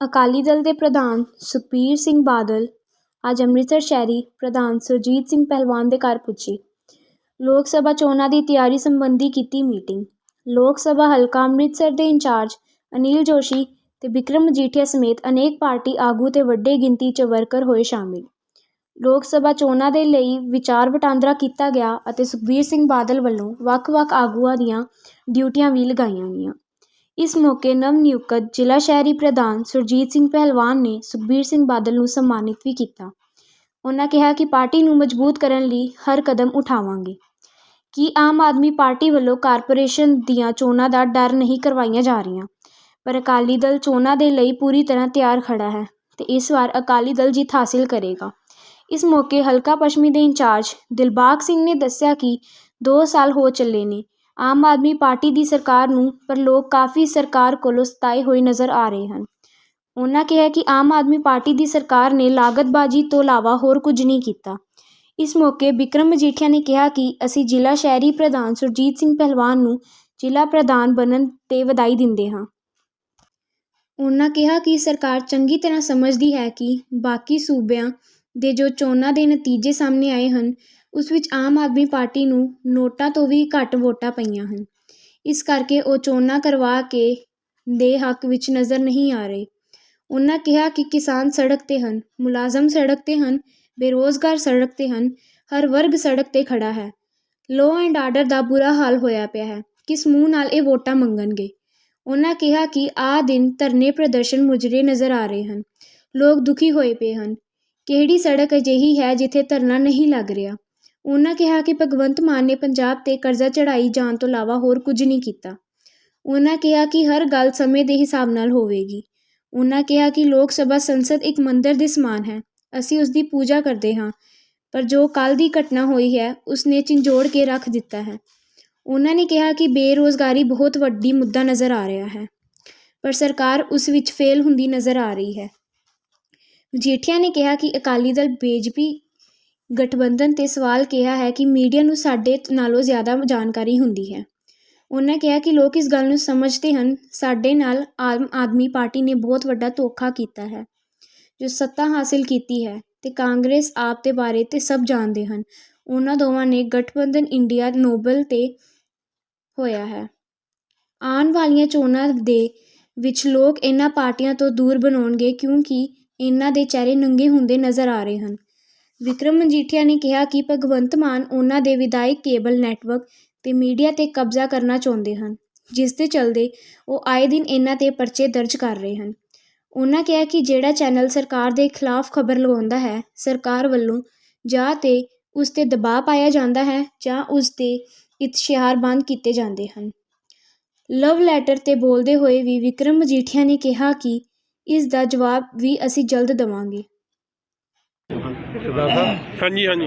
ਅਕਾਲੀ ਦਲ ਦੇ ਪ੍ਰਧਾਨ ਸੁਖਬੀਰ ਸਿੰਘ ਬਾਦਲ ਅੱਜ ਅੰਮ੍ਰਿਤਸਰ ਸ਼ਹਿਰੀ ਪ੍ਰਧਾਨ ਸੁਰਜੀਤ ਸਿੰਘ ਪਹਿਲਵਾਨ ਦੇ ਘਰ ਪੁੱਜੇ। ਲੋਕ ਸਭਾ ਚੋਣਾਂ ਦੀ ਤਿਆਰੀ ਸੰਬੰਧੀ ਕੀਤੀ ਮੀਟਿੰਗ। ਲੋਕ ਸਭਾ ਹਲਕਾ ਅੰਮ੍ਰਿਤਸਰ ਦੇ ਇੰਚਾਰਜ ਅਨਿਲ ਜੋਸ਼ੀ ਤੇ ਬਿਕਰਮ ਮਜੀਠੀਆ ਸਮੇਤ ਅਨੇਕ ਪਾਰਟੀ ਆਗੂ ਤੇ ਵੱਡੇ ਗਿਣਤੀ 'ਚ ਵਰਕਰ ਹੋਏ ਸ਼ਾਮਿਲ। ਲੋਕ ਸਭਾ ਚੋਣਾਂ ਦੇ ਲਈ ਵਿਚਾਰ ਵਟਾਂਦਰਾ ਕੀਤਾ ਗਿਆ ਅਤੇ ਸੁਖਬੀਰ ਸਿੰਘ ਬਾਦਲ ਵੱਲੋਂ ਵੱਖ-ਵੱਖ ਆਗੂਆਂ ਦੀਆਂ ਡਿਊਟੀਆਂ ਵੀ ਲਗਾਈਆਂ ਗਈਆਂ। ਇਸ ਮੌਕੇ ਨਵ ਨਿਯੁਕਤ ਜ਼ਿਲ੍ਹਾ ਸ਼ਹਿਰੀ ਪ੍ਰਧਾਨ ਸੁਰਜੀਤ ਸਿੰਘ ਪਹਿਲਵਾਨ ਨੇ ਸੁਖਬੀਰ ਸਿੰਘ ਬਾਦਲ ਨੂੰ ਸਨਮਾਨਿਤ ਵੀ ਕੀਤਾ। ਉਹਨਾਂ ਕਿਹਾ ਕਿ ਪਾਰਟੀ ਨੂੰ ਮਜ਼ਬੂਤ ਕਰਨ ਲਈ ਹਰ ਕਦਮ ਉਠਾਵਾਂਗੇ। ਕਿ ਆਮ ਆਦਮੀ ਪਾਰਟੀ ਵੱਲੋਂ ਕਾਰਪੋਰੇਸ਼ਨ ਦੀਆਂ ਚੋਣਾਂ ਦਾ ਡਰ ਨਹੀਂ ਕਰਵਾਈਆਂ ਜਾ ਰਹੀਆਂ? ਪਰ ਅਕਾਲੀ ਦਲ ਚੋਣਾਂ ਦੇ ਲਈ ਪੂਰੀ ਤਰ੍ਹਾਂ ਤਿਆਰ ਖੜਾ ਹੈ ਤੇ ਇਸ ਵਾਰ ਅਕਾਲੀ ਦਲ ਜਿੱਤ ਹਾਸਿਲ ਕਰੇਗਾ। ਇਸ ਮੌਕੇ ਹਲਕਾ ਪੱਛਮੀ ਦੇ ਇੰਚਾਰਜ ਦਿਲਬਾਗ ਸਿੰਘ ਨੇ ਦੱਸਿਆ ਕਿ 2 ਸਾਲ ਹੋ ਚੱਲੇ ਨੇ ਆਮ ਆਦਮੀ ਪਾਰਟੀ ਦੀ ਸਰਕਾਰ ਨੂੰ, ਪਰ ਲੋਕ ਕਾਫੀ ਸਰਕਾਰ ਕੋਲੋਂ ਸਤਾਏ ਹੋਏ ਨਜ਼ਰ ਆ ਰਹੇ ਹਨ। ਉਹਨਾਂ ਕਿਹਾ ਕਿ ਆਮ ਆਦਮੀ ਪਾਰਟੀ ਦੀ ਸਰਕਾਰ ਨੇ ਲਾਗਤਬਾਜ਼ੀ ਤੋਂ ਇਲਾਵਾ ਹੋਰ ਕੁਝ ਨਹੀਂ ਕੀਤਾ। ਇਸ ਮੌਕੇ ਬਿਕਰਮ ਮਜੀਠੀਆ ਨੇ ਕਿਹਾ ਕਿ ਅਸੀਂ ਜ਼ਿਲ੍ਹਾ ਸ਼ਹਿਰੀ ਪ੍ਰਧਾਨ ਸੁਰਜੀਤ ਸਿੰਘ ਪਹਿਲਵਾਨ ਨੂੰ ਜ਼ਿਲ੍ਹਾ ਪ੍ਰਧਾਨ ਬਣਨ ਤੇ ਵਧਾਈ ਦਿੰਦੇ ਹਾਂ। ਉਹਨਾਂ ਕਿਹਾ ਕਿ ਸਰਕਾਰ ਚੰਗੀ ਤਰ੍ਹਾਂ ਸਮਝਦੀ ਹੈ ਕਿ ਬਾਕੀ ਸੂਬਿਆਂ ਦੇ ਜੋ ਚੋਣਾਂ ਦੇ ਨਤੀਜੇ ਸਾਹਮਣੇ ਆਏ ਹਨ ਉਸ ਵਿੱਚ ਆਮ ਆਦਮੀ ਪਾਰਟੀ ਨੂੰ ਨੋਟਾਂ ਤੋਂ ਵੀ ਘੱਟ ਵੋਟਾਂ ਪਈਆਂ ਹਨ। ਇਸ ਕਰਕੇ ਉਹ ਚੋਣਾਂ ਕਰਵਾ ਕੇ ਦੇ ਹੱਕ ਵਿੱਚ ਨਜ਼ਰ ਨਹੀਂ ਆ ਰਹੇ। ਉਹਨਾਂ ਕਿਹਾ ਕਿ ਕਿਸਾਨ ਸੜਕ ਤੇ ਹਨ, ਮੁਲਾਜ਼ਮ ਸੜਕ ਤੇ ਹਨ, ਬੇਰੋਜ਼ਗਾਰ ਸੜਕ ਤੇ ਹਨ, ਹਰ ਵਰਗ ਸੜਕ ਤੇ ਖੜਾ ਹੈ। ਲੋਅ ਐਂਡ ਆਰਡਰ ਦਾ ਬੁਰਾ ਹਾਲ ਹੋਇਆ ਪਿਆ ਹੈ। ਕਿਸ ਮੂੰਹ ਨਾਲ ਇਹ ਵੋਟਾਂ ਮੰਗਣਗੇ? ਉਹਨਾਂ ਕਿਹਾ ਕਿ ਆਹ ਦਿਨ ਧਰਨੇ ਪ੍ਰਦਰਸ਼ਨ ਮੁਜਰੇ ਨਜ਼ਰ ਆ ਰਹੇ ਹਨ। ਲੋਕ ਦੁਖੀ ਹੋਏ ਪਏ ਹਨ। ਕਿਹੜੀ ਸੜਕ ਅਜਿਹੀ ਹੈ ਜਿੱਥੇ ਧਰਨਾ ਨਹੀਂ ਲੱਗ ਰਿਹਾ? ਉਹਨਾਂ ਕਿਹਾ ਕਿ ਭਗਵੰਤ ਮਾਨ ਨੇ ਪੰਜਾਬ ਤੇ ਕਰਜ਼ਾ ਚੜ੍ਹਾਈ ਜਾਣ ਤੋਂ ਇਲਾਵਾ ਹੋਰ ਕੁਝ ਨਹੀਂ ਕੀਤਾ। ਉਹਨਾਂ ਕਿਹਾ ਕਿ ਹਰ ਗੱਲ ਸਮੇਂ ਦੇ ਹਿਸਾਬ ਨਾਲ ਹੋਵੇਗੀ। ਉਹਨਾਂ ਕਿਹਾ ਕਿ ਲੋਕ ਸਭਾ ਸੰਸਦ ਇੱਕ ਮੰਦਰ ਦੇ ਸਮਾਨ ਹੈ। ਅਸੀਂ ਉਸਦੀ ਪੂਜਾ ਕਰਦੇ ਹਾਂ, ਪਰ ਜੋ ਕੱਲ੍ਹ ਦੀ ਘਟਨਾ ਹੋਈ ਹੈ ਉਸ ਨੇ ਝੰਜੋੜ ਕੇ ਰੱਖ ਦਿੱਤਾ ਹੈ। ਉਹਨਾਂ ਨੇ ਕਿਹਾ ਕਿ ਬੇਰੁਜ਼ਗਾਰੀ ਬਹੁਤ ਵੱਡੀ ਮੁੱਦਾ ਨਜ਼ਰ ਆ ਰਿਹਾ ਹੈ, ਪਰ ਸਰਕਾਰ ਉਸ ਵਿੱਚ ਫੇਲ ਹੁੰਦੀ ਨਜ਼ਰ ਆ ਰਹੀ ਹੈ। ਮਜੀਠੀਆ ਨੇ ਕਿਹਾ ਕਿ ਅਕਾਲੀ ਦਲ ਬੀਜੇਪੀ ਗਠਬੰਧਨ ਤੇ ਸਵਾਲ ਕਿਹਾ ਹੈ ਕਿ ਮੀਡੀਆ ਨੂੰ ਸਾਡੇ ਨਾਲੋਂ ਜ਼ਿਆਦਾ ਜਾਣਕਾਰੀ ਹੁੰਦੀ ਹੈ। ਉਹਨਾਂ ਕਿਹਾ ਕਿ ਲੋਕ ਇਸ ਗੱਲ ਨੂੰ ਸਮਝਦੇ ਹਨ, ਸਾਡੇ ਨਾਲ ਆਮ ਆਦਮੀ ਪਾਰਟੀ ਨੇ ਬਹੁਤ ਵੱਡਾ ਧੋਖਾ ਕੀਤਾ ਹੈ, ਜੋ ਸੱਤਾ ਹਾਸਿਲ ਕੀਤੀ ਹੈ ਤੇ ਕਾਂਗਰਸ ਆਪ ਦੇ ਬਾਰੇ ਤੇ ਸਭ ਜਾਣਦੇ ਹਨ। ਉਹਨਾਂ ਦੋਵਾਂ ਨੇ ਗਠਬੰਧਨ ਇੰਡੀਆ ਨੋਬਲ ਤੇ ਹੋਇਆ ਹੈ। ਆਉਣ ਵਾਲੀਆਂ ਚੋਣਾਂ ਦੇ ਵਿੱਚ ਲੋਕ ਇਹਨਾਂ ਪਾਰਟੀਆਂ ਤੋਂ ਦੂਰ ਬਣਾਉਣਗੇ ਕਿਉਂਕਿ ਇਹਨਾਂ ਦੇ ਚਿਹਰੇ ਨੰਗੇ ਹੁੰਦੇ ਨਜ਼ਰ ਆ ਰਹੇ ਹਨ। ਵਿਕਰਮ ਮਜੀਠੀਆ ਨੇ ਕਿਹਾ ਕਿ ਭਗਵੰਤ ਮਾਨ ਉਹਨਾਂ ਦੇ ਵਿਧਾਇਕ ਕੇਬਲ ਨੈੱਟਵਰਕ ਤੇ ਮੀਡੀਆ ਤੇ ਕਬਜ਼ਾ ਕਰਨਾ ਚਾਹੁੰਦੇ ਹਨ, ਜਿਸ ਦੇ ਚਲਦੇ ਉਹ ਆਏ ਦਿਨ ਇਹਨਾਂ ਤੇ ਪਰਚੇ ਦਰਜ ਕਰ ਰਹੇ ਹਨ। ਉਹਨਾਂ ਕਿਹਾ ਕਿ ਜਿਹੜਾ ਚੈਨਲ ਸਰਕਾਰ ਦੇ ਖਿਲਾਫ ਖਬਰ ਲਗਾਉਂਦਾ ਹੈ, ਸਰਕਾਰ ਵੱਲੋਂ ਜਾਂ ਤੇ ਉਸ ਤੇ ਦਬਾਅ ਪਾਇਆ ਜਾਂਦਾ ਹੈ ਜਾਂ ਉਸ ਦੇ ਇਤਿਹਾਰ ਬੰਦ ਕੀਤੇ ਜਾਂਦੇ ਹਨ। ਲਵ ਲੈਟਰ ਤੇ ਬੋਲਦੇ ਹੋਏ ਵੀ ਵਿਕਰਮ ਮਜੀਠੀਆ ਨੇ ਕਿਹਾ ਕਿ ਇਸ ਦਾ ਜਵਾਬ ਵੀ ਅਸੀਂ ਜਲਦ ਦੇਵਾਂਗੇ। ਸਰਦਾਰ ਸਾਹਿਬ ਹਾਂਜੀ ਹਾਂਜੀ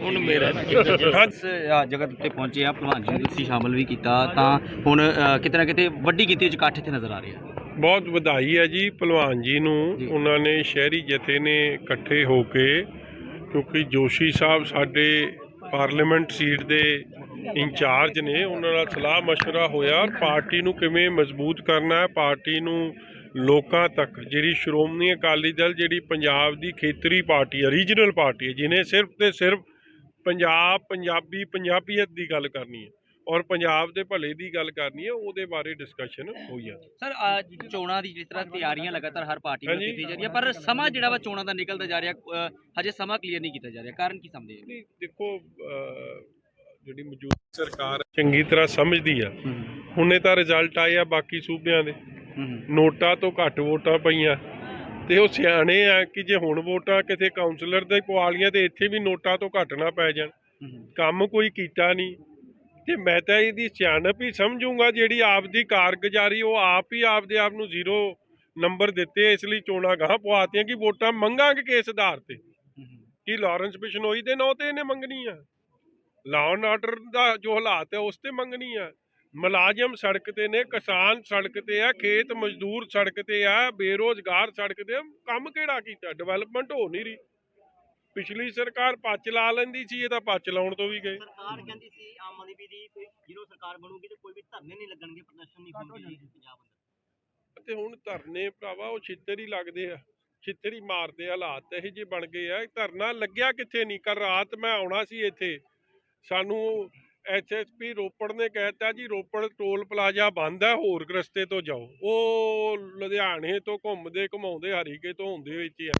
ਹੁਣ ਮੇਰਾ ਇਸ ਅ, ਜਗ੍ਹਾ ਤੇ ਪਹੁੰਚੇ ਆ ਭਲਵਾਨ ਜੀ ਨੂੰ ਤੁਸੀਂ ਸ਼ਾਮਲ ਵੀ ਕੀਤਾ ਤਾਂ ਹੁਣ ਅ, ਕਿਤੇ ਨਾ ਕਿਤੇ ਵੱਡੀ ਗਿਣਤੀ ਵਿੱਚ ਇਕੱਠ ਇੱਥੇ ਨਜ਼ਰ ਆ ਰਿਹਾ ਬਹੁਤ ਵਧਾਈ ਹੈ ਜੀ ਭਲਵਾਨ ਜੀ ਨੂੰ ਜੀ। ਉਹਨਾਂ ਨੇ ਸ਼ਹਿਰੀ ਜਥੇ ਨੇ ਇਕੱਠੇ ਹੋ ਕੇ ਕਿਉਂਕਿ ਜੋਸ਼ੀ ਸਾਹਿਬ ਸਾਡੇ ਪਾਰਲੀਮੈਂਟ ਸੀਟ ਦੇ ਇੰਚਾਰਜ ਨੇ ਉਹਨਾਂ ਨਾਲ ਸਲਾਹ مشورہ ਹੋਇਆ ਪਾਰਟੀ ਨੂੰ ਕਿਵੇਂ ਮਜ਼ਬੂਤ ਕਰਨਾ ਹੈ ਪਾਰਟੀ ਨੂੰ ਲੋਕਾਂ ਤੱਕ ਜਿਹੜੀ ਸ਼੍ਰੋਮਣੀ ਅਕਾਲੀ ਦਲ ਜਿਹੜੀ ਪੰਜਾਬ ਦੀ ਖੇਤਰੀ ਪਾਰਟੀ ਹੈ ਰੀਜਨਲ ਪਾਰਟੀ ਹੈ ਜਿਹਨੇ ਸਿਰਫ ਤੇ ਸਿਰਫ ਪੰਜਾਬ ਪੰਜਾਬੀ ਪੰਜਾਬੀਅਤ ਦੀ ਗੱਲ ਕਰਨੀ ਹੈ ਔਰ ਪੰਜਾਬ ਦੇ ਭਲੇ ਦੀ ਗੱਲ ਕਰਨੀ ਹੈ ਉਹਦੇ ਬਾਰੇ ਡਿਸਕਸ਼ਨ ਹੋਈ ਆ। ਸਰ ਚੋਣਾਂ ਦੀ ਜਿਸ ਤਰ੍ਹਾਂ ਤਿਆਰੀਆਂ ਲਗਾਤਾਰ ਹਰ ਪਾਰਟੀ ਵੱਲੋਂ। ਕੀਤੀ ਜਾ ਪਰ ਸਮਾਂ ਜਿਹੜਾ ਵਾ ਚੋਣਾਂ ਦਾ ਨਿਕਲਦਾ ਜਾ ਰਿਹਾ ਹਜੇ ਸਮਾਂ ਕਲੀਅਰ ਨਹੀਂ ਕੀਤਾ ਜਾ ਰਿਹਾ ਕਾਰਨ ਕੀ ਸਮਝਦੇ ਨਹੀਂ ਦੇਖੋ ਜਿਹੜੀ ਮੌਜੂਦਾ ਸਰਕਾਰ ਚੰਗੀ ਤਰ੍ਹਾਂ ਸਮਝਦੀ ਆ ਹੁਣੇ ਤਾਂ ਰਿਜ਼ਲਟ ਆਏ ਆ ਬਾਕੀ ਸੂਬਿਆਂ ਦੇ। ਨੋਟਾਂ ਤੋਂ ਘੱਟ ਵੋਟਾਂ ਪਈਆਂ। ਤੇ ਉਹ ਸਿਆਣੇ ਆ ਕਿ ਜੇ ਹੁਣ ਵੋਟਾਂ ਕਿਸੇ ਕਾਉਂਸਲਰ ਦੇ ਪਵਾ ਲਈਆਂ ਤੇ ਇੱਥੇ ਵੀ ਨੋਟਾਂ ਤੋਂ ਘੱਟ ਨਾ ਪੈ ਜਾਣ। ਕੰਮ ਕੋਈ ਕੀਤਾ ਨਹੀਂ। ਤੇ ਮੈਂ ਤਾਂ ਇਹਦੀ ਸਿਆਣਪ ਹੀ ਸਮਝੂੰਗਾ ਜਿਹੜੀ ਆਪ ਦੀ ਕਾਰਗੁਜ਼ਾਰੀ, ਉਹ ਆਪ ਹੀ ਆਪਦੇ ਆਪ ਨੂੰ ਜ਼ੀਰੋ ਨੰਬਰ ਦਿੱਤੇ, ਇਸ ਲਈ ਚੋਣਾਂ ਗਾਹ ਪਵਾਤੀਆਂ ਕਿ ਵੋਟਾਂ ਮੰਗਾਂਗੇ ਕਿਸ ਆਧਾਰ ਤੇ। ਕਿ ਲਾਰੈਂਸ ਬਿਸ਼ਨੋਈ ਦੇ ਨਾਂ ਤੇ ਇਹਨੇ ਮੰਗਣੀ ਆ ਲਾਅ ਐਂਡ ਆਰਡਰ ਦਾ ਜੋ ਹਾਲਾਤ ਹੈ, ਉਸ ਤੇ ਮੰਗਣੀ ਆ ਮੁਲਾਜ਼ਮ ਸੜਕ ਤੇ ਨੇ ਕਿਸਾਨ ਸੜਕ ਤੇ ਆ ਖੇਤ ਮਜ਼ਦੂਰ ਸੜਕ ਤੇ ਆ ਬੇਰੋਜ਼ਗਾਰ ਸੜਕ ਤੇ। ਕੰਮ ਕਿਹੜਾ ਕੀਤਾ? ਡਿਵੈਲਪਮੈਂਟ ਹੋ ਨਹੀਂ ਰਹੀ। ਪਿਛਲੀ ਸਰਕਾਰ ਪੱਚ ਲਾ ਲੈਂਦੀ ਸੀ ਇਹ ਤਾਂ ਪੱਚ ਲਾਉਣ ਤੋਂ ਵੀ ਗਏ। ਸਰਕਾਰ ਕਹਿੰਦੀ ਸੀ ਆਮ ਆਦਮੀ ਦੀ ਕੋਈ ਜਦੋਂ ਸਰਕਾਰ ਬਣੂਗੀ ਤੇ ਕੋਈ ਵੀ ਧਰਨੇ ਨਹੀਂ ਲੱਗਣਗੇ ਪ੍ਰਦਰਸ਼ਨ ਨਹੀਂ ਹੋਣਗੇ ਜੀ ਪੰਜਾਬ ਅੰਦਰ। ਤੇ ਹੁਣ ਧਰਨੇ ਭਰਾਵਾ ਉਹ ਛਿੱਤਰ ਹੀ ਲੱਗਦੇ ਆ। ਛਿੱਤਰ ਹੀ ਮਾਰਦੇ ਆ ਹਾਲਾਤ ਇਹੋ ਜਿਹੇ ਬਣ ਗਏ ਆ। ਧਰਨਾ ਲੱਗਿਆ ਕਿੱਥੇ ਨਹੀਂ? ਕੱਲ ਰਾਤ ਮੈਂ ਆਉਣਾ ਸੀ ਇੱਥੇ। ਸਾਨੂੰ ਐਸਐਸਪੀ ਰੋਪੜ ਨੇ ਕਹਿਤਾ ਜੀ ਰੋਪੜ ਟੋਲ ਪਲਾਜ਼ਾ ਬੰਦ ਹੈ ਹੋਰ ਰਸਤੇ ਤੋਂ ਜਾਓ। ਉਹ ਲੁਧਿਆਣੇ ਤੋਂ ਘੁੰਮਦੇ ਘੁਮਾਉਂਦੇ ਹਰੀਕੇ ਤੋਂ ਹੁੰਦੇ ਹੋਏ ਇੱਥੇ ਆ।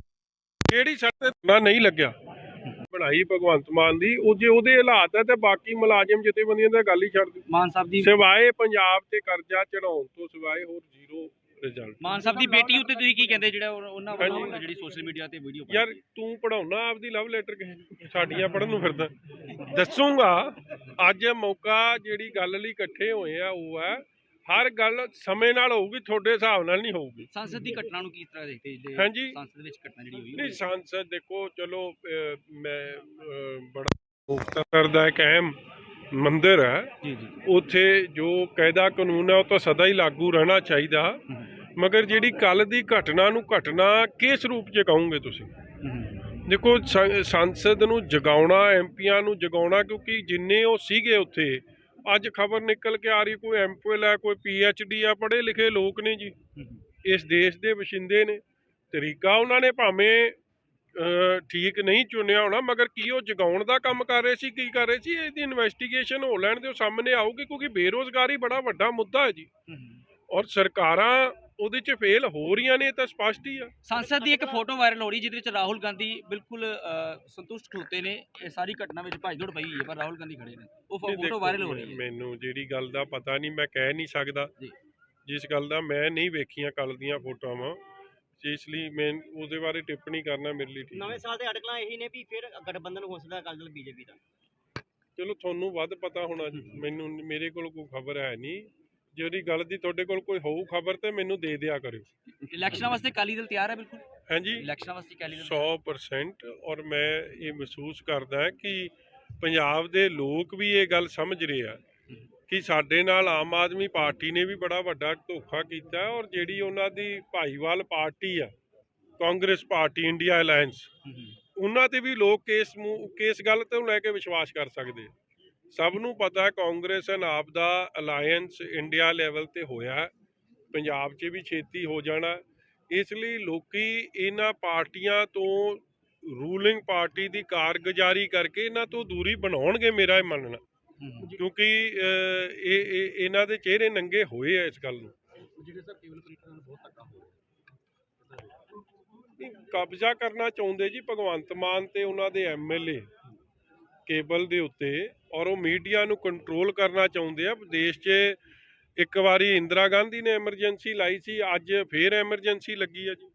ਕਿਹੜੀ ਸੜਕ ਤੇ ਨਹੀਂ ਲੱਗਿਆ? ਬਣਾਈ ਭਗਵੰਤ ਮਾਨ ਦੀ। ਉਹ ਜੇ ਉਹਦੇ ਹਾਲਾਤ ਹੈ ਤੇ ਬਾਕੀ ਮੁਲਾਜ਼ਮ ਜਥੇਬੰਦੀਆਂ ਦਾ ਗੱਲ ਹੀ ਛੱਡ ਦਿਓ। ਮਾਨ ਸਾਹਿਬ ਦੀ ਸਿਵਾਏ ਪੰਜਾਬ ਤੇ ਕਰਜ਼ਾ ਚੜਾਉਣ ਤੋਂ ਸਿਵਾਏ ਹੋਰ ਜ਼ੀਰੋ ਰਿਜ਼ਲਟ ਮਾਨ ਸਾਹਿਬ ਦੀ ਬੇਟੀ ਉੱਤੇ ਤੁਸੀਂ ਕੀ ਕਹਿੰਦੇ ਜਿਹੜਾ ਉਹ- ਉਹਨਾਂ ਵੱਲੋਂ। ਜਿਹੜੀ ਸੋਸ਼ਲ ਮੀਡੀਆ ਤੇ ਵੀਡੀਓ ਯਾਰ ਤੂੰ ਪੜਾਉਣਾ ਆਪਦੀ ਲਵ ਲੈਟਰ ਕਿਸੇ ਨੂੰ ਸਾਡੀਆਂ ਪੜਨ ਨੂੰ ਫਿਰਦਾ। ਦੱਸੂਗਾ। ਅੱਜ ਮੌਕਾ ਜਿਹੜੀ ਗੱਲ ਲਈ ਇਕੱਠੇ ਹੋਏ ਆ ਉਹ ਹੈ ਹਰ ਗੱਲ ਸਮੇਂ ਨਾਲ ਹੋਊਗੀ ਤੁਹਾਡੇ ਹਿਸਾਬ ਨਾਲ ਨਹੀਂ ਹੋਊਗੀ। ਸੰਸਦ ਦੀ ਘਟਨਾ ਨੂੰ ਕਿਸ ਤਰ੍ਹਾਂ ਦੇਖਦੇ ਜੀ ਹਾਂਜੀ। ਸੰਸਦ ਵਿੱਚ ਘਟਨਾ ਜਿਹੜੀ ਹੋਈ ਨਹੀਂ ਸੰਸਦ ਦੇਖੋ ਚਲੋ ਮੈਂ ਬੜਾ ਲੋਕਤੰਤਰ ਦਾ ਇੱਕ ਅਹਿਮ ਮੰਦਿਰ ਹੈ। ਜੀ ਜੀ। ਉੱਥੇ ਜੋ ਕਾਇਦਾ ਕਾਨੂੰਨ ਹੈ ਉਹ ਤਾਂ ਸਦਾ ਹੀ ਲਾਗੂ ਰਹਿਣਾ ਚਾਹੀਦਾ। ਮਗਰ ਜਿਹੜੀ ਕੱਲ ਦੀ ਘਟਨਾ ਨੂੰ ਘਟਨਾ ਕਿਸ ਰੂਪ 'ਚ ਕਹੋਗੇ ਤੁਸੀਂ? ਦੇਖੋ ਸੰਸਦ ਨੂੰ ਜਗਾਉਣਾ ਐਮਪੀਆਂ ਨੂੰ ਜਗਾਉਣਾ ਕਿਉਂਕਿ ਜਿੰਨੇ ਉਹ ਸੀਗੇ ਉੱਥੇ ਅੱਜ ਖਬਰ ਨਿਕਲ ਕੇ ਆ ਰਹੀ ਕੋਈ ਐਮਪੀਐਲ ਹੈ ਕੋਈ ਪੀਐਚਡੀ ਆ ਪੜ੍ਹੇ ਲਿਖੇ ਲੋਕ ਨੇ ਜੀ। ਇਸ ਦੇਸ਼ ਦੇ ਵਸਿੰਦੇ ਨੇ। ਤਰੀਕਾ ਉਹਨਾਂ ਨੇ ਭਾਵੇਂ ਠੀਕ ਨਹੀਂ ਚੁਣਿਆ ਹੋਣਾ ਮਗਰ ਕੀ ਉਹ ਜਗਾਉਣ ਦਾ ਕੰਮ ਕਰ ਰਹੇ ਸੀ ਕੀ ਕਰ ਰਹੇ ਸੀ ਇਹਦੀ ਇਨਵੈਸਟੀਗੇਸ਼ਨ ਹੋ ਲੈਣ ਦੇ ਸਾਹਮਣੇ ਆਊਗੀ ਕਿਉਂਕਿ ਬੇਰੋਜ਼ਗਾਰੀ ਬੜਾ ਵੱਡਾ ਮੁੱਦਾ ਹੈ ਜੀ। ਔਰ ਸਰਕਾਰਾਂ ਉਹਦੇ 'ਚ ਫੇਲ ਹੋ ਰਹੀਆਂ ਨੇ ਤਾਂ ਸਪਸ਼ਟ ਹੀ ਆ। ਸੰਸਦ ਦੀ ਇੱਕ ਫੋਟੋ ਵਾਇਰਲ ਹੋ ਰਹੀ ਜਿਹਦੇ ਵਿੱਚ ਰਾਹੁਲ ਗਾਂਧੀ ਬਿਲਕੁਲ ਸੰਤੁਸ਼ਟ ਖਲੋਤੇ ਨੇ। ਇਹ ਸਾਰੀ ਘਟਨਾ ਵਿੱਚ ਭੱਜ ਦੌੜ ਪਈ ਹੈ ਪਰ ਰਾਹੁਲ ਗਾਂਧੀ ਖੜੇ ਨੇ। ਉਹ ਫੋਟੋ ਵਾਇਰਲ ਹੋ ਰਹੀ ਹੈ। ਮੈਨੂੰ ਜਿਹੜੀ ਗੱਲ ਦਾ ਪਤਾ ਨਹੀਂ ਮੈਂ ਕਹਿ ਨਹੀਂ ਸਕਦਾ। ਜੀ। ਜਿਸ ਗੱਲ ਦਾ ਮੈਂ ਨਹੀਂ ਵੇਖੀਆਂ ਕੱਲ ਦੀਆਂ ਫੋਟੋਆਂ ਇਸ ਲਈ ਮੈਂ ਉਹਦੇ ਬਾਰੇ ਟਿੱਪਣੀ ਕਰਨਾ ਮੇਰੇ ਲਈ ਠੀਕ ਨਵੇਂ। ਸਾਲ ਦੇ ਅਟਕਲਾਂ ਇਹੀ ਨੇ ਵੀ ਫਿਰ ਗਠਬੰਧਨ ਹੋ ਸਕਦਾ ਅਕਾਲੀ ਦਲ ਬੀਜੇਪੀ ਦਾ। ਚਲੋ ਤੁਹਾਨੂੰ ਵੱਧ ਪਤਾ ਹੋਣਾ ਮੈਨੂੰ ਮੇਰੇ ਕੋਲ ਕੋਈ ਖਬਰ ਹੈ ਨਹੀਂ। ਜਿਹੜੀ ਗੱਲ ਦੀ ਤੁਹਾਡੇ ਕੋਲ ਕੋਈ ਹੋਊ ਖਬਰ ਤੇ ਮੈਨੂੰ ਦੇ ਦਿਆ ਕਰਿਓ। ਇਲੈਕਸ਼ਨਾਂ ਵਾਸਤੇ ਅਕਾਲੀ ਦਲ ਤਿਆਰ ਹੈ ਬਿਲਕੁਲ? ਹਾਂਜੀ। ਇਲੈਕਸ਼ਨਾਂ ਵਾਸਤੇ ਅਕਾਲੀ ਦਲ 100% ਔਰ ਮੈਂ ਇਹ ਮਹਿਸੂਸ ਕਰਦਾ ਹਾਂ ਕਿ ਪੰਜਾਬ ਦੇ ਲੋਕ ਵੀ ਇਹ ਗੱਲ ਸਮਝ ਰਹੇ ਆ ਕਿ ਸਾਡੇ ਨਾਲ ਆਮ ਆਦਮੀ ਪਾਰਟੀ ਨੇ ਵੀ ਬੜਾ ਵੱਡਾ ਧੋਖਾ ਕੀਤਾ ਔਰ ਜਿਹੜੀ ਉਹਨਾਂ ਦੀ ਭਾਈਵਾਲ ਪਾਰਟੀ ਆ ਕਾਂਗਰਸ ਪਾਰਟੀ ਇੰਡੀਆ ਅਲਾਈਅੰਸ ਉਹਨਾਂ ਤੇ ਵੀ ਲੋਕ ਕੇਸ ਕੇਸ ਗੱਲ ਤੋਂ ਲੈ ਕੇ ਵਿਸ਼ਵਾਸ ਕਰ ਸਕਦੇ ਆ। ਸਭ ਨੂੰ ਪਤਾ ਕਾਂਗਰਸ ਐਂਡ ਆਪ ਦਾ ਅਲਾਈਅੰਸ ਇੰਡੀਆ ਲੈਵਲ ਤੇ ਹੋਇਆ। ਪੰਜਾਬ 'ਚ ਵੀ ਛੇਤੀ ਹੋ ਜਾਣਾ। ਇਸ ਲਈ ਲੋਕੀ ਇਹਨਾਂ ਪਾਰਟੀਆਂ ਤੋਂ ਰੂਲਿੰਗ ਪਾਰਟੀ ਦੀ ਕਾਰਗੁਜ਼ਾਰੀ ਕਰਕੇ ਇਹਨਾਂ ਤੋਂ ਦੂਰੀ ਬਣਾਉਣਗੇ ਮੇਰਾ ਇਹ ਮੰਨਣਾ। ਕਿਉਂਕਿ ਇਹ ਇਹ- ਇਹਨਾਂ ਦੇ ਚਿਹਰੇ ਨੰਗੇ ਹੋਏ ਆ ਇਸ ਗੱਲ ਨੂੰ। ਨਹੀਂ, ਕਬਜ਼ਾ ਕਰਨਾ ਚਾਹੁੰਦੇ ਜੀ ਭਗਵੰਤ ਮਾਨ ਤੇ ਉਹਨਾਂ ਦੇ ਐਮਐਲਏ ਕੇਬਲ ਦੇ ਉੱਤੇ। ਔਰ ਉਹ ਮੀਡੀਆ ਨੂੰ ਕੰਟਰੋਲ ਕਰਨਾ ਚਾਹੁੰਦੇ ਆ। ਦੇਸ਼ 'ਚ ਇੱਕ ਵਾਰੀ ਇੰਦਰਾ ਗਾਂਧੀ ਨੇ ਐਮਰਜੈਂਸੀ ਲਾਈ ਸੀ ਅੱਜ ਫੇਰ ਐਮਰਜੈਂਸੀ ਲੱਗੀ ਆ ਜੀ।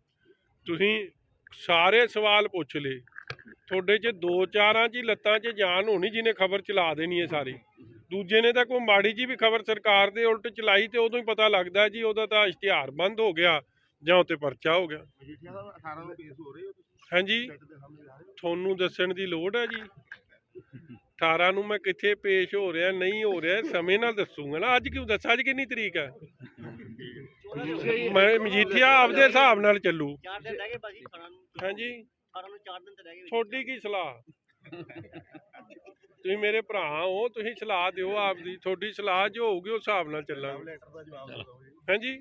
ਤੁਸੀਂ ਸਾਰੇ ਸਵਾਲ ਪੁੱਛ ਲਏ। ਤੁਹਾਡੇ 'ਚ ਦੋ ਚਾਰਾਂ 'ਚ ਲੱਤਾਂ 'ਚ ਜਾਨ ਹੋਣੀ ਜਿਹਨੇ ਖਬਰ ਚਲਾ ਦੇਣੀ ਹੈ ਸਾਰੀ। ਦੂਜੇ ਨੇ ਤਾਂ ਕੋਈ ਮਾੜੀ ਜੀ ਵੀ ਖਬਰ ਸਰਕਾਰ ਦੇ ਉਲਟ ਚਲਾਈ ਤੇ ਉਦੋਂ ਹੀ ਪਤਾ ਲੱਗਦਾ ਜੀ ਉਹਦਾ ਤਾਂ ਇਸ਼ਤਿਹਾਰ ਬੰਦ ਹੋ ਗਿਆ ਜਾਂ ਉੱਤੇ ਪਰਚਾ ਹੋ ਗਿਆ। ਹਾਂਜੀ। ਤੁਹਾਨੂੰ ਦੱਸਣ ਦੀ ਲੋੜ ਹੈ ਜੀ। 18 ਨੂੰ ਮੈਂ ਕਿੱਥੇ ਪੇਸ਼ ਹੋ ਰਿਹਾ ਨਹੀਂ ਹੋ ਰਿਹਾ ਸਮੇਂ ਨਾਲ ਦੱਸੂਗਾ ਨਾ। ਅੱਜ ਕਿਉਂ ਦੱਸਾਂ? ਅੱਜ ਕਿੰਨੀ ਤਰੀਕ ਹੈ? ਮੈਂ ਮਜੀਠੀਆ ਆਪਦੇ ਹਿਸਾਬ ਨਾਲ ਚੱਲੂ। ਚਾਰ ਦਿਨ ਰਹਿ ਗਏ ਬਾਜੀ 18 ਨੂੰ। ਹਾਂਜੀ। 18 ਨੂੰ ਚਾਰ ਦਿਨ ਤੇ ਰਹਿ ਗਏ ਤੁਹਾਡੀ ਕੀ ਸਲਾਹ? ਤੁਸੀਂ ਮੇਰੇ ਭਰਾ ਹੋ ਤੁਸੀਂ ਸਲਾਹ ਦਿਓ ਆਪਦੀ। ਤੁਹਾਡੀ ਸਲਾਹ ਜੋ ਹੋਊਗੀ ਉਸ ਹਿਸਾਬ ਨਾਲ ਚੱਲਾਂਗੇ। ਹਾਂਜੀ।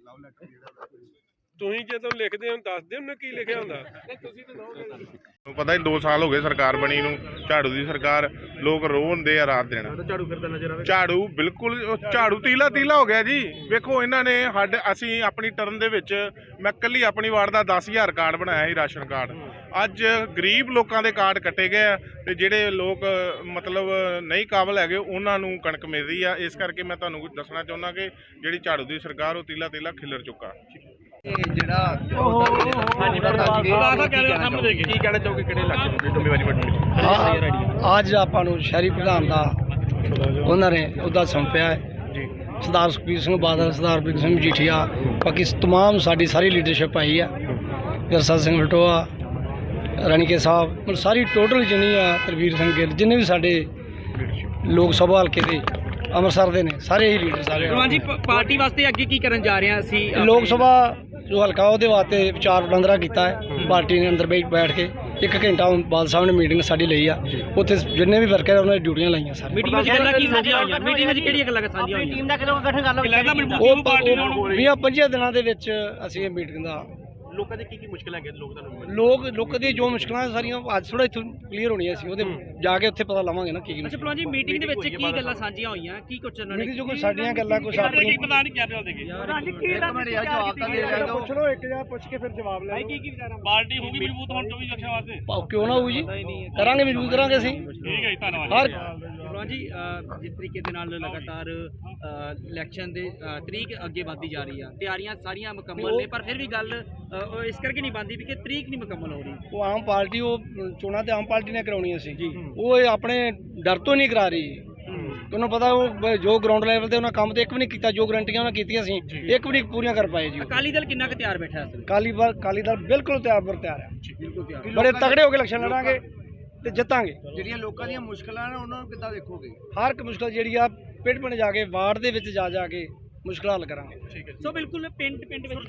ਤੁਸੀਂ ਜਦੋਂ ਲਿਖਦੇ ਹੋ ਦੱਸਦੇ ਹੋ ਨਾ ਕੀ ਲਿਖਿਆ ਹੁੰਦਾ? ਤੁਹਾਨੂੰ ਪਤਾ ਹੀ 2 ਸਾਲ ਹੋ ਗਏ ਸਰਕਾਰ ਬਣੀ ਨੂੰ ਝਾੜੂ ਦੀ ਸਰਕਾਰ ਲੋਕ ਰੋਂਦੇ ਆ ਰਾਤ ਦਿਨ। ਝਾੜੂ ਫਿਰਦਾ ਨਜ਼ਰ ਆਵੇ। ਝਾੜੂ ਬਿਲਕੁਲ ਉਹ ਝਾੜੂ ਤੀਲਾ ਤੀਲਾ ਹੋ ਗਿਆ ਜੀ। ਵੇਖੋ ਇਹਨਾਂ ਨੇ ਸਾਡੇ ਅਸੀਂ ਆਪਣੀ ਟਰਨ ਦੇ ਵਿੱਚ ਮੈਂ ਕੱਲੀ ਆਪਣੀ ਵਾਰਡ ਦਾ 10000 ਕਾਰਡ ਬਣਾਇਆ ਸੀ ਰਾਸ਼ਨ ਕਾਰਡ। ਅੱਜ ਗਰੀਬ ਲੋਕਾਂ ਦੇ ਕਾਰਡ ਕੱਟੇ ਗਏ ਆ ਤੇ ਜਿਹੜੇ ਲੋਕ ਮਤਲਬ ਨਹੀਂ ਕਾਬਲ ਹੈਗੇ ਉਹਨਾਂ ਨੂੰ ਕਣਕ ਮਿਲ ਰਹੀ ਆ। ਇਸ ਕਰਕੇ ਮੈਂ ਤੁਹਾਨੂੰ ਦੱਸਣਾ ਚਾਹੁੰਦਾ ਕਿ ਜਿਹੜੀ ਝਾੜੂ ਦੀ ਸਰਕਾਰ ਉਹ ਤੀਲਾ ਤੀਲਾ ਖਿਲਰ ਚੁੱਕਾ। ਅੱਜ ਆਪਾਂ ਨੂੰ ਸ਼ਹਿਰੀ ਪ੍ਰਧਾਨ ਦਾ ਉਹਨਾਂ ਨੇ ਉਹਦਾ ਸੌਂਪਿਆ ਹੈ। ਸਰਦਾਰ ਸੁਖਬੀਰ ਸਿੰਘ ਬਾਦਲ ਸਰਦਾਰ ਬਿਕ ਸਿੰਘ ਮਜੀਠੀਆ ਬਾਕੀ ਤਮਾਮ ਸਾਡੀ ਸਾਰੀ ਲੀਡਰਸ਼ਿਪ ਆਈ ਆ ਵਿਰਸਾ ਸਿੰਘ ਲਟੋਆ ਰਣੀਕੇ ਸਾਹਿਬ ਸਾਰੀ ਟੋਟਲ ਜਿੰਨੀ ਆ ਤਰਵੀਰ ਸਿੰਘ ਗਿੱਲ ਜਿੰਨੇ ਵੀ ਸਾਡੇ ਲੋਕ ਸਭਾ ਹਲਕੇ ਦੇ ਅੰਮ੍ਰਿਤਸਰ ਦੇ ਨੇ ਸਾਰੇ ਹੀ ਲੀਡਰ ਸਾਰੇ ਜੀ ਪਾਰਟੀ ਵਾਸਤੇ ਅੱਗੇ ਕੀ ਕਰਨ ਜਾ ਰਹੇ ਹਾਂ ਅਸੀਂ? ਲੋਕ ਸਭਾ ਜੋ ਹਲਕਾ ਉਹਦੇ ਵਾਸਤੇ ਵਿਚਾਰ ਵਟਾਂਦਰਾ ਕੀਤਾ ਹੈ ਪਾਰਟੀ ਨੇ ਅੰਦਰ ਬੈਠ ਬੈਠ ਕੇ ਇੱਕ ਘੰਟਾ ਬਾਲ ਸਾਹਿਬ ਨੇ ਮੀਟਿੰਗ ਸਾਡੀ ਲਈ ਆ। ਉੱਥੇ ਜਿੰਨੇ ਵੀ ਵਰਕਰ ਉਹਨਾਂ ਦੀ ਡਿਊਟੀਆਂ ਲਾਈਆਂ ਸਰ ਮੀਟਿੰਗ ਵਿੱਚ ਗੱਲਾਂ ਕੀ ਸਾਂਝੀਆਂ ਹੋਈਆਂ? ਮੀਟਿੰਗ ਵਿੱਚ ਕਿਹੜੀਆਂ ਗੱਲਾਂ ਸਾਂਝੀਆਂ ਹੋਈਆਂ? ਟੀਮ ਦਾ ਕਦੋਂ ਗਠਨ ਕਰ ਲਓ ਉਹ ਵੀਹਾਂ ਪੰਜੀਆਂ ਦਿਨਾਂ ਦੇ ਵਿੱਚ ਅਸੀਂ ਇਹ ਮੀਟਿੰਗ ਦਾ ਲੋਕਾਂ ਦੇ ਕੀ ਕੀ ਮੁਸ਼ਕਲ ਹੈਗੇ ਲੋਕ ਤੁਹਾਨੂੰ ਲੋਕ ਲੋਕ ਦੀ ਜੋ ਮੁਸ਼ਕਲਾਂ ਸਾਰੀਆਂ ਅੱਜ ਥੋੜਾ ਇੱਥੋਂ ਕਲੀਅਰ ਹੋਣੀਆਂ ਸੀ ਉਹਦੇ ਜਾ ਕੇ ਉੱਥੇ ਪਤਾ ਲਾਵਾਂਗੇ ਨਾ ਕੀ ਕੀ ਅੱਛਾ ਭਲਵਾਨ ਜੀ ਮੀਟਿੰਗ ਦੇ ਵਿੱਚ ਕੀ ਗੱਲਾਂ ਸਾਂਝੀਆਂ ਹੋਈਆਂ? ਕੀ ਕੁਝ ਉਹਨਾਂ ਨੇ ਜੋ ਕੋਈ ਸਾਡੀਆਂ ਗੱਲਾਂ ਕੁਝ ਆਪਣੀ ਪਤਾ ਨਹੀਂ ਕਿਆ ਦੇਗੇ ਪੁੱਛ ਲਓ ਇੱਕ ਜਾਂ ਪੁੱਛ ਕੇ ਫਿਰ ਜਵਾਬ ਲੈ ਕੀ ਕੀ ਵਿਚਾਰਾ ਬਾਲਟੀ ਹੋਊਗੀ ਮਜ਼ਬੂਤ ਹੁਣ 24 ਲੱਖਾਂ ਵਾਸਤੇ ਕਿਉਂ ਨਾ ਹੋਊ ਜੀ। ਕਰਾਂਗੇ ਮਜ਼ਬੂਤ ਕਰਾਂਗੇ ਅਸੀਂ। ਠੀਕ ਹੈ ਜੀ ਧੰਨਵਾਦ ਹਰ ਭਲਵਾਨ ਜੀ ਜਿਸ ਤਰੀਕੇ ਦੇ ਨਾਲ ਲਗਾਤਾਰ ਇਲੈਕਸ਼ਨ ਦੇ ਤਰੀਕ ਅੱਗੇ ਵਧਦੀ ਜਾ ਰਹੀ ਆ। ਤਿਆਰੀਆਂ ਸਾਰੀਆਂ ਮੁਕੰਮਲ ਨੇ ਪਰ ਫਿਰ ਵੀ ਗੱਲ ਇਸ ਕਰਕੇ ਨਹੀਂ ਬੰਦੀ ਵੀ ਕਿ ਤਰੀਕ ਨਹੀਂ ਮੁਕੰਮਲ ਹੋ ਰਹੀ। ਉਹ ਆਮ ਪਾਰਟੀ ਉਹ ਚੋਣਾਂ ਤੇ ਆਮ ਪਾਰਟੀ ਨੇ ਕਰਾਉਣੀਆਂ ਸੀ। ਉਹ ਆਪਣੇ ਡਰ ਤੋਂ ਨਹੀਂ ਕਰਾ ਰਹੀ। ਤੁਹਾਨੂੰ ਪਤਾ ਉਹ ਜੋ ਗਰਾਊਂਡ ਲੈਵਲ ਤੇ ਉਹਨਾਂ ਕੰਮ ਤੇ ਇੱਕ ਵੀ ਨਹੀਂ ਕੀਤਾ ਜੋ ਗਰੰਟੀਆਂ ਉਹਨਾਂ ਕੀਤੀਆਂ ਸੀ ਇੱਕ ਵੀ ਨਹੀਂ ਪੂਰੀਆਂ ਕਰ ਪਾਏ ਜੀ। ਅਕਾਲੀ ਦਲ ਕਿੰਨਾ ਕੁ ਤਿਆਰ ਬੈਠਾ ਹੈ ਇਸ ਵੇਲੇ? ਕਾਲੀ ਬਲ ਕਾਲੀ ਦਲ ਬਿਲਕੁਲ ਤਿਆਰ ਬਰ ਤਿਆਰ ਹੈ। ਬਿਲਕੁਲ ਤਿਆਰ। ਬੜੇ ਤਗੜੇ ਹੋ ਕੇ ਇਲੈਕਸ਼ਨ ਲੜਾਂਗੇ। ਤੇ ਜਿੱਤਾਂਗੇ। ਜਿਹੜੀਆਂ ਲੋਕਾਂ ਦੀਆਂ ਮੁਸ਼ਕਲਾਂ ਨੇ ਉਹਨਾਂ ਨੂੰ ਕਿੱਦਾਂ ਦੇਖੋਗੇ? ਹਰ ਇੱਕ ਮੁਸ਼ਕਲ ਜਿਹੜੀ ਆ ਪਿੰਡ ਪਿੰਡ ਜਾ ਕੇ ਵਾਰਡ ਦੇ ਵਿੱਚ ਜਾ ਜਾ ਕੇ ਮੁਸ਼ਕਲਾਂ ਹੱਲ ਕਰਾਂਗੇ। ਸੋ ਬਿਲਕੁਲ ਪਿੰਡ ਪਿੰਡ ਵਿੱਚ